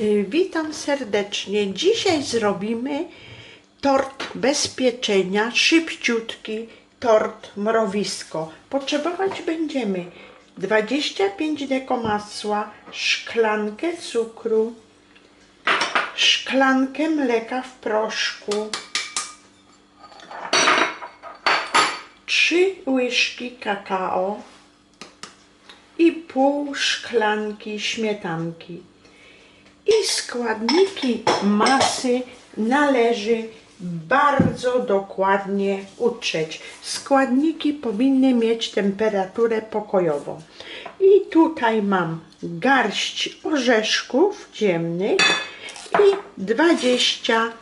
Y, Witam serdecznie. Dzisiaj zrobimy tort bez pieczenia, szybciutki tort mrowisko. Potrzebować będziemy 25 deko masła, szklankę cukru, szklankę mleka w proszku, 3 łyżki kakao i pół szklanki śmietanki. Składniki masy należy bardzo dokładnie utrzeć. Składniki powinny mieć temperaturę pokojową. I tutaj mam garść orzeszków ciemnych i 20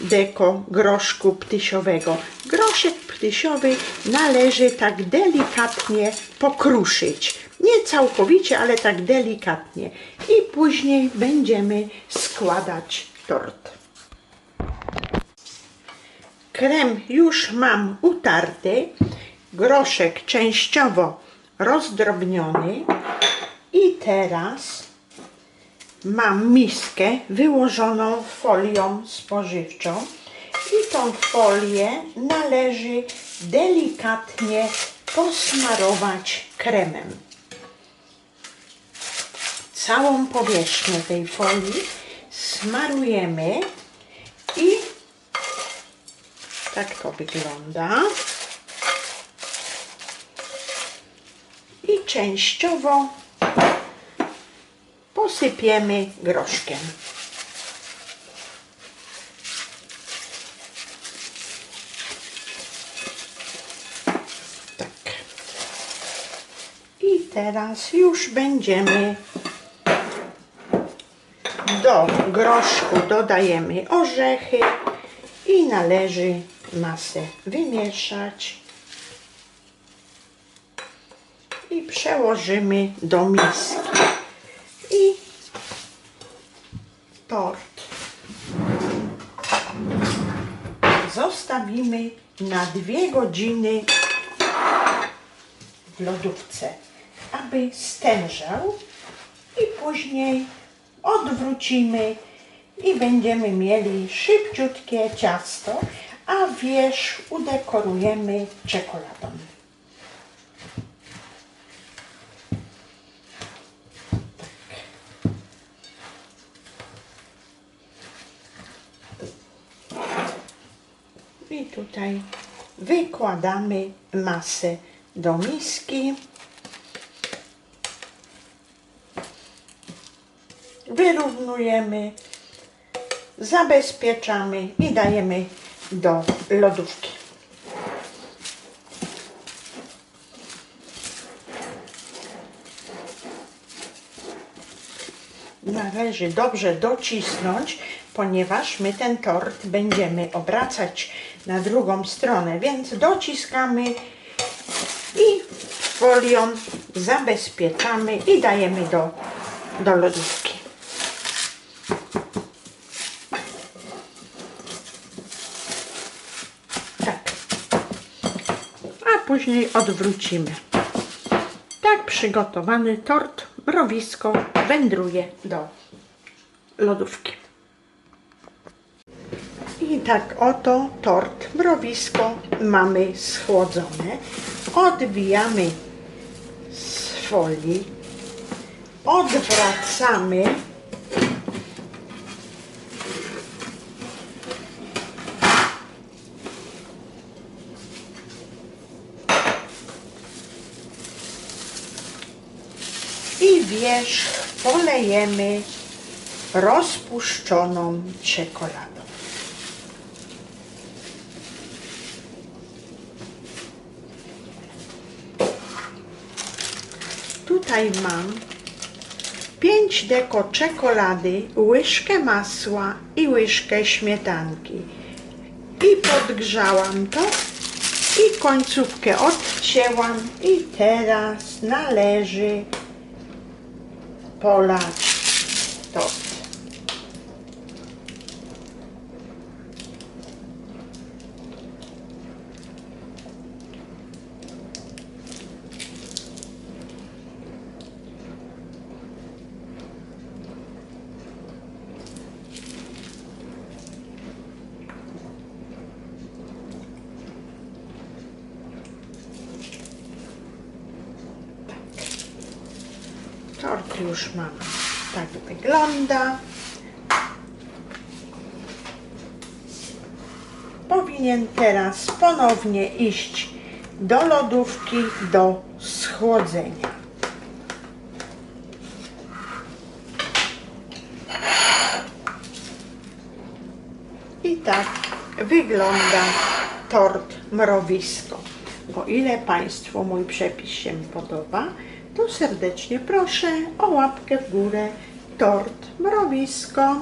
deko groszku ptysiowego. Groszek ptysiowy należy tak delikatnie pokruszyć. Nie całkowicie, ale tak delikatnie. I później będziemy składać tort. Krem już mam utarty, groszek częściowo rozdrobniony i teraz mam miskę wyłożoną folią spożywczą i tą folię należy delikatnie posmarować kremem. Całą powierzchnię tej folii smarujemy i tak to wygląda. I częściowo posypiemy groszkiem. Tak. Teraz już będziemy do groszku dodajemy orzechy i należy masę wymieszać. I przełożymy do miski. I tort. Zostawimy na dwie godziny w lodówce, aby stężał i później odwrócimy i będziemy mieli szybciutkie ciasto, a wierzch udekorujemy czekoladą. I tutaj wykładamy masę do miski. Wyrównujemy, zabezpieczamy i dajemy do lodówki. Należy dobrze docisnąć, ponieważ my ten tort będziemy obracać na drugą stronę, więc dociskamy i folią zabezpieczamy i dajemy do, do lodówki. Tak. A później odwrócimy. Tak przygotowany tort mrowisko wędruje do lodówki. I tak oto tort mrowisko mamy schłodzone. Odwijamy z folii, odwracamy i wierzch polejemy rozpuszczoną czekoladą. Tutaj mam 5 deko czekolady, łyżkę masła i łyżkę śmietanki. I podgrzałam to i końcówkę odcięłam i teraz należy polać tort. Tort już mam. Tak wygląda. Powinien teraz ponownie iść do lodówki do schłodzenia. I tak wygląda tort mrowisko. O ile Państwu mój przepis się podoba, to serdecznie proszę o łapkę w górę tort mrowisko.